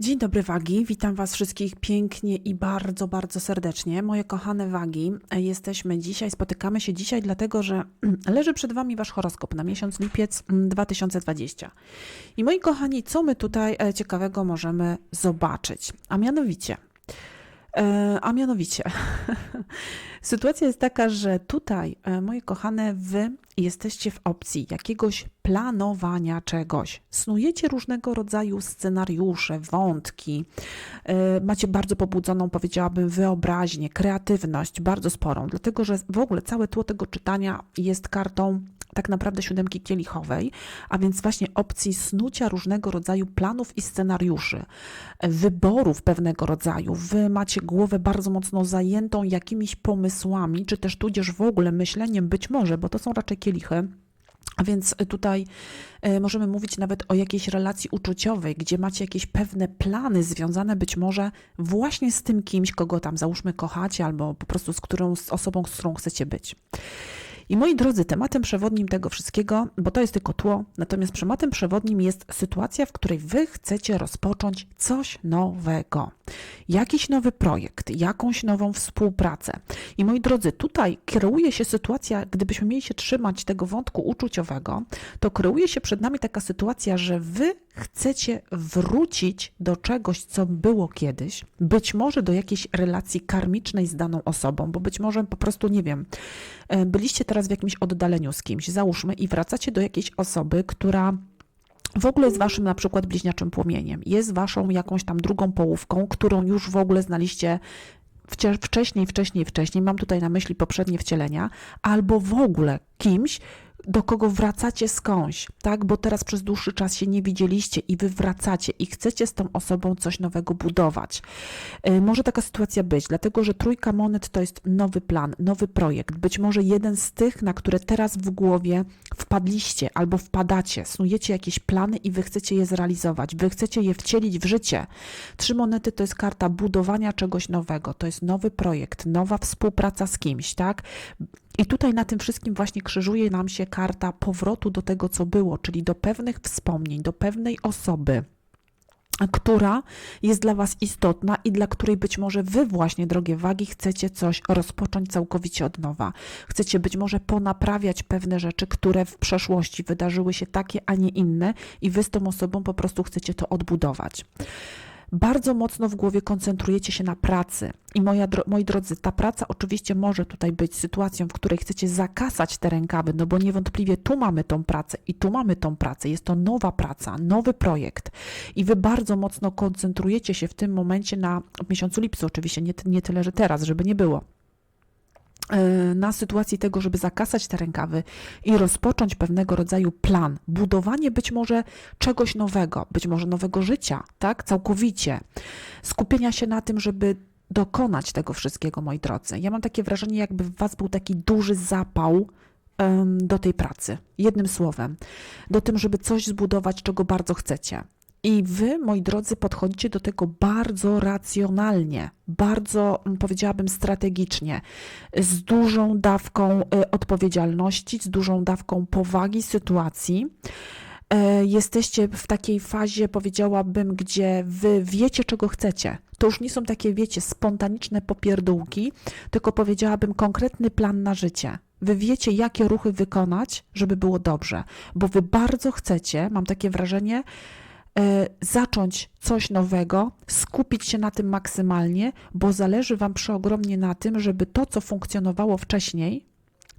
Dzień dobry Wagi, witam Was wszystkich pięknie i bardzo, bardzo serdecznie. Moje kochane Wagi, jesteśmy dzisiaj, spotykamy się dzisiaj dlatego, że leży przed Wami Wasz horoskop na miesiąc lipiec mm, 2020. I moi kochani, co my tutaj e, ciekawego możemy zobaczyć? A mianowicie, a mianowicie, sytuacja jest taka, że tutaj, e, moje kochane, Wy jesteście w opcji jakiegoś planowania czegoś. Snujecie różnego rodzaju scenariusze, wątki. E, Macie bardzo pobudzoną, powiedziałabym, wyobraźnię, kreatywność, bardzo sporą, dlatego że w ogóle całe tło tego czytania jest kartą tak naprawdę siódemki kielichowej, a więc właśnie opcji snucia różnego rodzaju planów i scenariuszy, e, wyborów pewnego rodzaju. Wy macie głowę bardzo mocno zajętą jakimiś pomysłami, czy też tudzież w ogóle myśleniem być może, bo to są raczej kielichy, a więc tutaj e, możemy mówić nawet o jakiejś relacji uczuciowej, gdzie macie jakieś pewne plany związane być może właśnie z tym kimś, kogo tam załóżmy kochacie, albo po prostu z którą z osobą, z którą chcecie być. I moi drodzy, tematem przewodnim tego wszystkiego, bo to jest tylko tło, natomiast tematem przewodnim jest sytuacja, w której wy chcecie rozpocząć coś nowego. Jakiś nowy projekt, jakąś nową współpracę. I moi drodzy, tutaj kreuje się sytuacja, gdybyśmy mieli się trzymać tego wątku uczuciowego, to kreuje się przed nami taka sytuacja, że wy chcecie wrócić do czegoś, co było kiedyś, być może do jakiejś relacji karmicznej z daną osobą, bo być może po prostu, nie wiem, e, byliście teraz w jakimś oddaleniu z kimś, załóżmy, i wracacie do jakiejś osoby, która w ogóle jest waszym na przykład bliźniaczym płomieniem, jest waszą jakąś tam drugą połówką, którą już w ogóle znaliście wcześniej, wcześniej, wcześniej, mam tutaj na myśli poprzednie wcielenia, albo w ogóle kimś, do kogo wracacie skądś, tak? Bo teraz przez dłuższy czas się nie widzieliście i wy wracacie i chcecie z tą osobą coś nowego budować. Y, Może taka sytuacja być, dlatego że trójka monet to jest nowy plan, nowy projekt, być może jeden z tych, na które teraz w głowie wpadliście albo wpadacie, snujecie jakieś plany i wy chcecie je zrealizować, wy chcecie je wcielić w życie. Trzy monety to jest karta budowania czegoś nowego, to jest nowy projekt, nowa współpraca z kimś, tak? I tutaj na tym wszystkim właśnie krzyżuje nam się karta powrotu do tego, co było, czyli do pewnych wspomnień, do pewnej osoby, która jest dla Was istotna i dla której być może Wy właśnie, drogie wagi, chcecie coś rozpocząć całkowicie od nowa. Chcecie być może ponaprawiać pewne rzeczy, które w przeszłości wydarzyły się takie, a nie inne i Wy z tą osobą po prostu chcecie to odbudować bardzo mocno w głowie koncentrujecie się na pracy. I moja, moi drodzy, ta praca oczywiście może tutaj być sytuacją, w której chcecie zakasać te rękawy, no bo niewątpliwie tu mamy tą pracę i tu mamy tą pracę. Jest to nowa praca, nowy projekt. I wy bardzo mocno koncentrujecie się w tym momencie na w miesiącu lipcu, oczywiście, nie, nie tyle, że teraz, żeby nie było na sytuacji tego, żeby zakasać te rękawy i rozpocząć pewnego rodzaju plan, budowanie być może czegoś nowego, być może nowego życia, tak, całkowicie, skupienia się na tym, żeby dokonać tego wszystkiego, moi drodzy. Ja mam takie wrażenie, jakby w Was był taki duży zapał em, do tej pracy. Jednym słowem, do tym, żeby coś zbudować, czego bardzo chcecie. I wy, moi drodzy, podchodzicie do tego bardzo racjonalnie, bardzo, mm, powiedziałabym, strategicznie, z dużą dawką y, odpowiedzialności, z dużą dawką powagi sytuacji. E, Jesteście w takiej fazie, powiedziałabym, gdzie wy wiecie, czego chcecie. To już nie są takie, wiecie, spontaniczne popierdółki, tylko powiedziałabym konkretny plan na życie. Wy wiecie, jakie ruchy wykonać, żeby było dobrze, bo wy bardzo chcecie, mam takie wrażenie, zacząć coś nowego, skupić się na tym maksymalnie, bo zależy Wam przeogromnie na tym, żeby to, co funkcjonowało wcześniej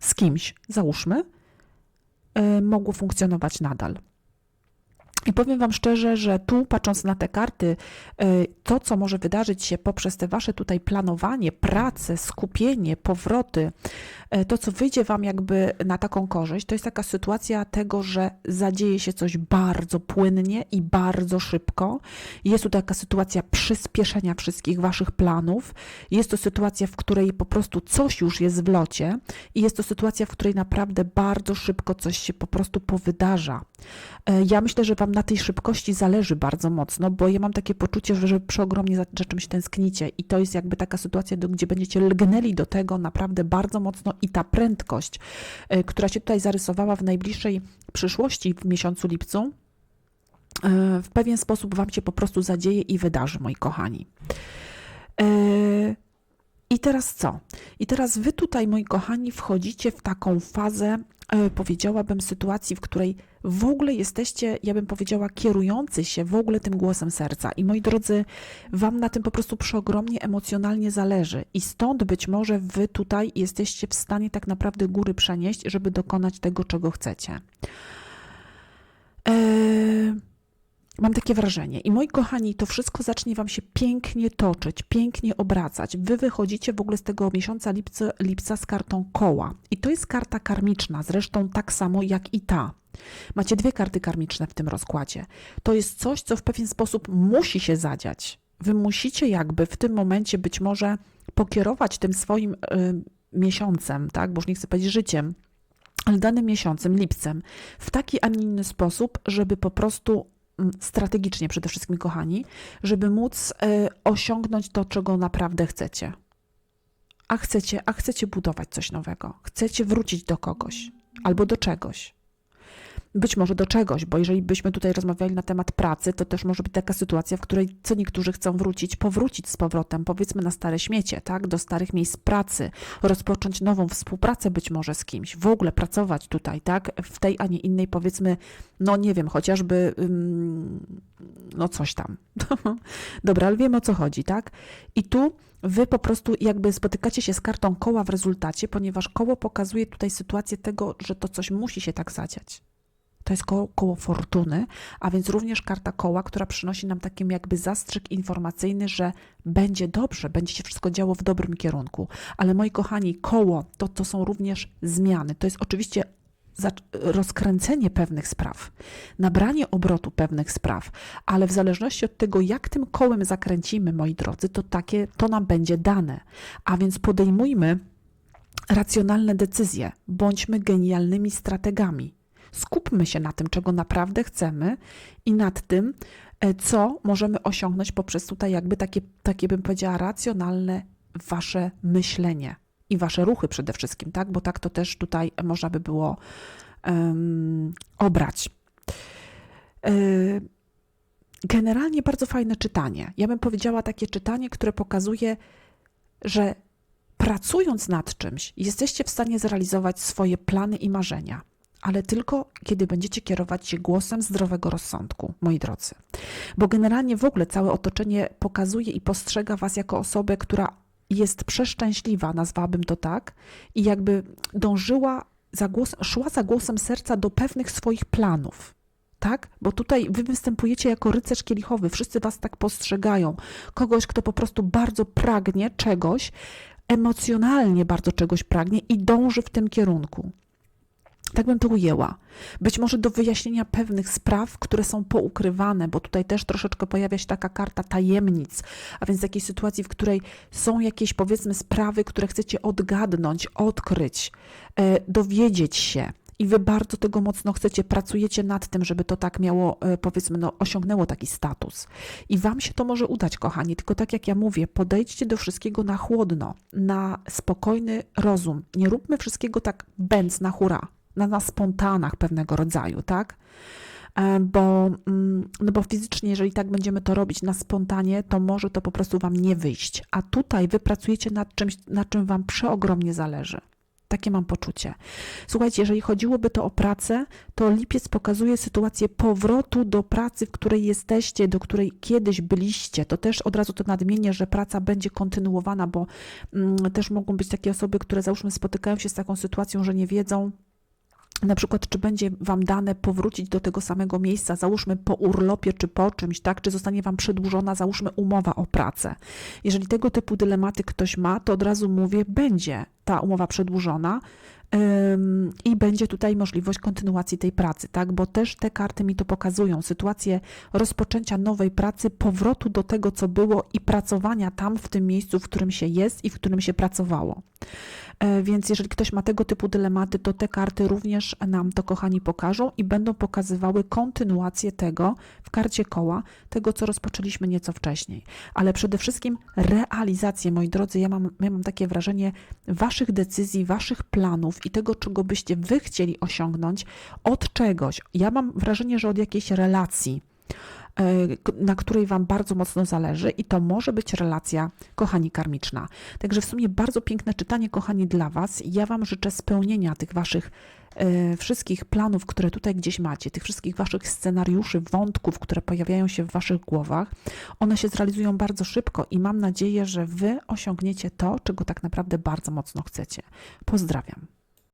z kimś, załóżmy, e, mogło funkcjonować nadal. I powiem Wam szczerze, że tu patrząc na te karty, e, to co może wydarzyć się poprzez te Wasze tutaj planowanie, pracę, skupienie, powroty, e, to co wyjdzie Wam jakby na taką korzyść, to jest taka sytuacja tego, że zadzieje się coś bardzo płynnie i bardzo szybko. Jest tu taka sytuacja przyspieszenia wszystkich Waszych planów. Jest to sytuacja, w której po prostu coś już jest w locie i jest to sytuacja, w której naprawdę bardzo szybko coś się po prostu powydarza. E, Ja myślę, że Wam na tej szybkości zależy bardzo mocno, bo ja mam takie poczucie, że, że przeogromnie za, za czymś tęsknicie i to jest jakby taka sytuacja, gdzie będziecie lgnęli do tego naprawdę bardzo mocno i ta prędkość, e, która się tutaj zarysowała w najbliższej przyszłości w miesiącu lipcu, e, w pewien sposób Wam się po prostu zadzieje i wydarzy, moi kochani. E, I teraz co? I teraz Wy tutaj, moi kochani, wchodzicie w taką fazę, powiedziałabym, sytuacji, w której w ogóle jesteście, ja bym powiedziała, kierujący się w ogóle tym głosem serca. I moi drodzy, Wam na tym po prostu przeogromnie emocjonalnie zależy. I stąd być może Wy tutaj jesteście w stanie tak naprawdę góry przenieść, żeby dokonać tego, czego chcecie. Eee, mam takie wrażenie. I moi kochani, to wszystko zacznie Wam się pięknie toczyć, pięknie obracać. Wy wychodzicie w ogóle z tego miesiąca lipca, lipca z kartą koła. I to jest karta karmiczna, zresztą tak samo jak i ta. Macie dwie karty karmiczne w tym rozkładzie. To jest coś, co w pewien sposób musi się zadziać. Wy musicie jakby w tym momencie być może pokierować tym swoim y, miesiącem, tak, bo już nie chcę powiedzieć życiem, ale danym miesiącem, lipcem, w taki, a nie inny sposób, żeby po prostu strategicznie przede wszystkim, kochani, żeby móc y, osiągnąć to, czego naprawdę chcecie. A chcecie, a chcecie budować coś nowego, chcecie wrócić do kogoś albo do czegoś być może do czegoś, bo jeżeli byśmy tutaj rozmawiali na temat pracy, to też może być taka sytuacja, w której co niektórzy chcą wrócić, powrócić z powrotem, powiedzmy na stare śmiecie, tak, do starych miejsc pracy, rozpocząć nową współpracę być może z kimś, w ogóle pracować tutaj, tak, w tej, a nie innej, powiedzmy, no nie wiem, chociażby, no coś tam. Dobra, ale wiemy o co chodzi, tak? I tu wy po prostu jakby spotykacie się z kartą koła w rezultacie, ponieważ koło pokazuje tutaj sytuację tego, że to coś musi się tak zadziać. To jest koło, koło fortuny, a więc również karta koła, która przynosi nam taki jakby zastrzyk informacyjny, że będzie dobrze, będzie się wszystko działo w dobrym kierunku. Ale moi kochani, koło to, to są również zmiany. To jest oczywiście rozkręcenie pewnych spraw, nabranie obrotu pewnych spraw, ale w zależności od tego, jak tym kołem zakręcimy, moi drodzy, to takie to nam będzie dane. A więc podejmujmy racjonalne decyzje, bądźmy genialnymi strategami. Skupmy się na tym, czego naprawdę chcemy i nad tym, e, co możemy osiągnąć poprzez tutaj jakby takie, takie bym powiedziała, racjonalne wasze myślenie i wasze ruchy przede wszystkim, tak? Bo tak to też tutaj można by było um, obrać. E, generalnie bardzo fajne czytanie. Ja bym powiedziała takie czytanie, które pokazuje, że pracując nad czymś, jesteście w stanie zrealizować swoje plany i marzenia ale tylko kiedy będziecie kierować się głosem zdrowego rozsądku, moi drodzy. Bo generalnie w ogóle całe otoczenie pokazuje i postrzega Was jako osobę, która jest przeszczęśliwa, nazwałabym to tak, i jakby dążyła za głos, szła za głosem serca do pewnych swoich planów. Tak? Bo tutaj wy występujecie jako rycerz kielichowy, wszyscy was tak postrzegają. Kogoś, kto po prostu bardzo pragnie czegoś, emocjonalnie bardzo czegoś pragnie i dąży w tym kierunku. Tak bym to ujęła. Być może do wyjaśnienia pewnych spraw, które są poukrywane, bo tutaj też troszeczkę pojawia się taka karta tajemnic, a więc takiej sytuacji, w której są jakieś powiedzmy sprawy, które chcecie odgadnąć, odkryć, e, dowiedzieć się. I wy bardzo tego mocno chcecie, pracujecie nad tym, żeby to tak miało, e, powiedzmy, no, osiągnęło taki status. I wam się to może udać, kochani, tylko tak jak ja mówię, podejdźcie do wszystkiego na chłodno, na spokojny rozum. Nie róbmy wszystkiego tak bęc na hura, na, na spontanach pewnego rodzaju, tak? E, bo, mm, no bo fizycznie, jeżeli tak będziemy to robić na spontanie, to może to po prostu Wam nie wyjść. A tutaj Wy pracujecie nad czymś, na czym Wam przeogromnie zależy. Takie mam poczucie. Słuchajcie, jeżeli chodziłoby to o pracę, to lipiec pokazuje sytuację powrotu do pracy, w której jesteście, do której kiedyś byliście. To też od razu to nadmienię, że praca będzie kontynuowana, bo mm, też mogą być takie osoby, które załóżmy spotykają się z taką sytuacją, że nie wiedzą, na przykład, czy będzie Wam dane powrócić do tego samego miejsca, załóżmy po urlopie czy po czymś, tak? Czy zostanie Wam przedłużona, załóżmy, umowa o pracę. Jeżeli tego typu dylematy ktoś ma, to od razu mówię, będzie ta umowa przedłużona, i będzie tutaj możliwość kontynuacji tej pracy, tak? Bo też te karty mi to pokazują. Sytuację rozpoczęcia nowej pracy, powrotu do tego, co było i pracowania tam, w tym miejscu, w którym się jest i w którym się pracowało. E, więc jeżeli ktoś ma tego typu dylematy, to te karty również nam to, kochani, pokażą i będą pokazywały kontynuację tego w karcie koła, tego, co rozpoczęliśmy nieco wcześniej. Ale przede wszystkim realizację, moi drodzy, ja mam, ja mam takie wrażenie waszych decyzji, waszych planów i tego, czego byście wy chcieli osiągnąć od czegoś. Ja mam wrażenie, że od jakiejś relacji e, na której Wam bardzo mocno zależy i to może być relacja, kochani, karmiczna. Także w sumie bardzo piękne czytanie, kochani, dla Was. Ja Wam życzę spełnienia tych Waszych e, wszystkich planów, które tutaj gdzieś macie, tych wszystkich Waszych scenariuszy, wątków, które pojawiają się w Waszych głowach. One się zrealizują bardzo szybko i mam nadzieję, że Wy osiągniecie to, czego tak naprawdę bardzo mocno chcecie. Pozdrawiam.